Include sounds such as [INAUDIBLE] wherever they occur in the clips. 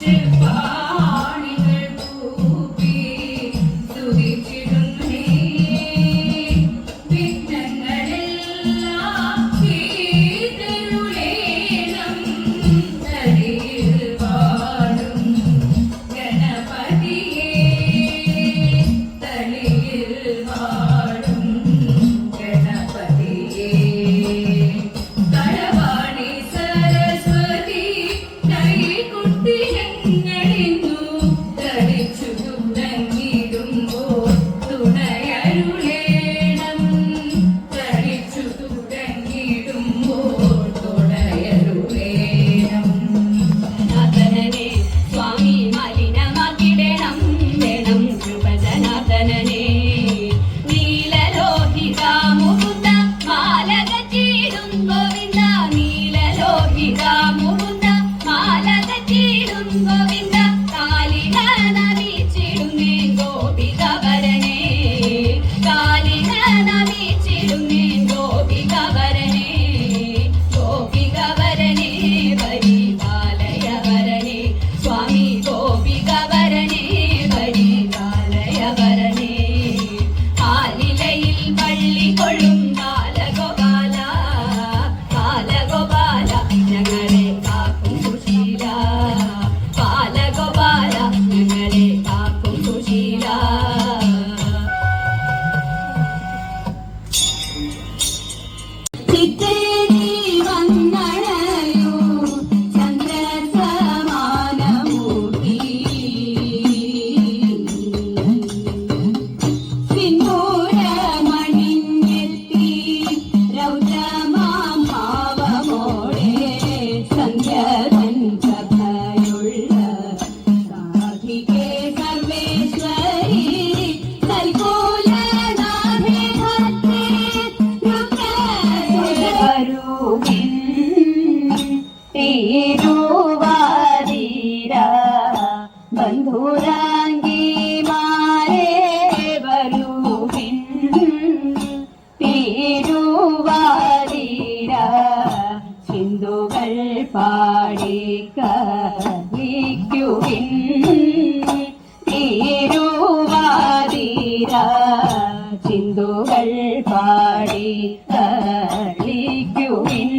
Goodbye. പദമേച്ചിടുന്നു ഭൂരംഗിമാരെ വരൂപിൻ Thiruvathira സിന്ധുകൾ പാടിക്കളിക്കുവിൻ Thiruvathira സിന്ധുകൾ പാടി കളിക്കുവിൻ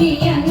Yeah.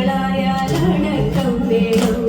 അടക്കം വേണം.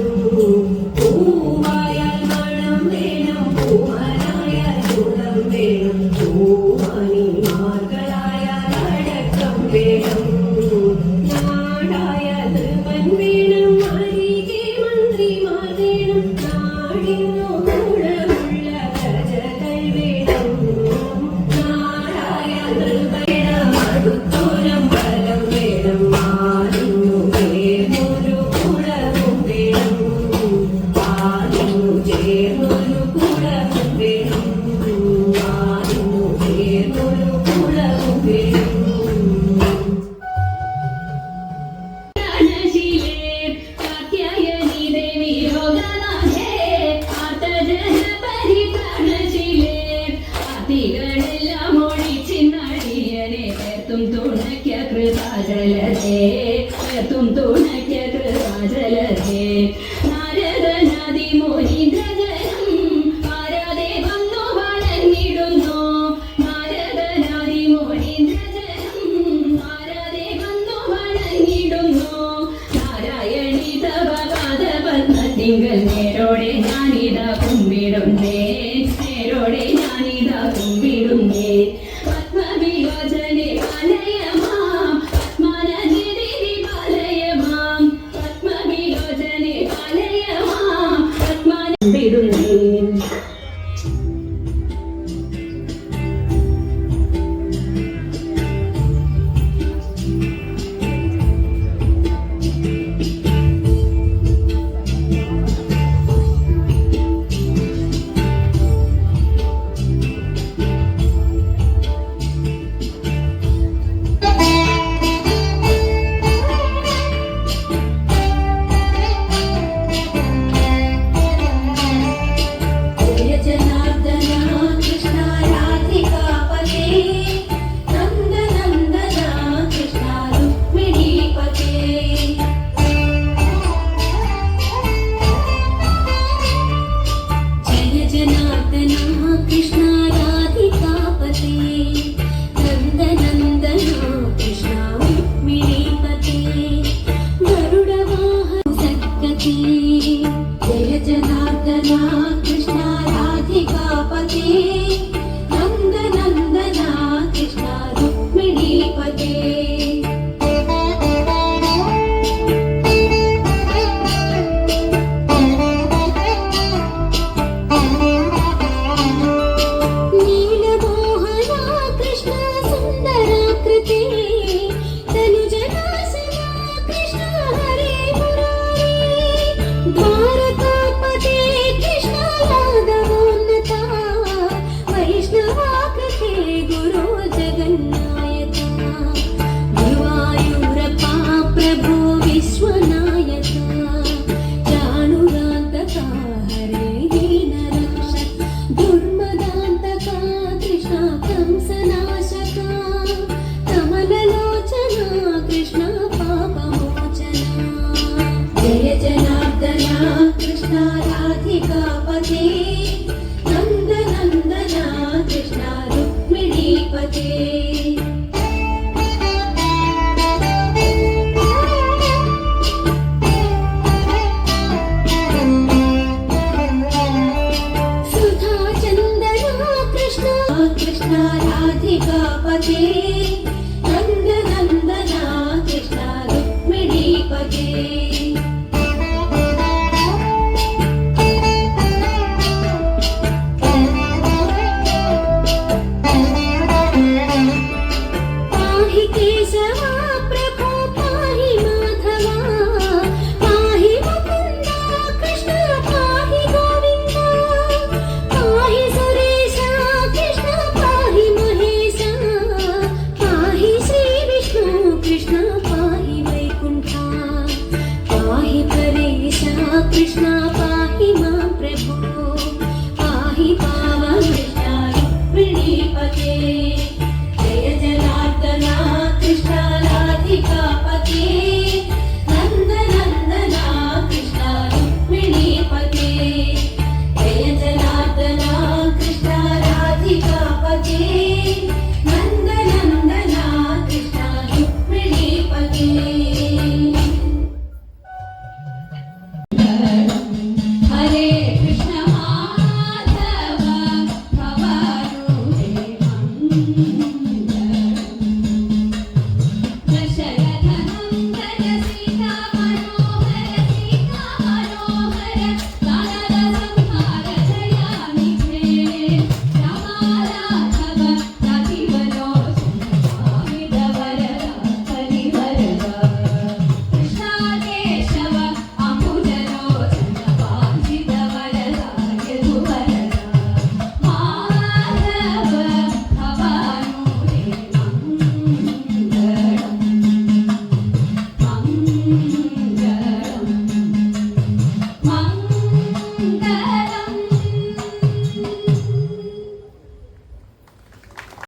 爱 [LAUGHS] 心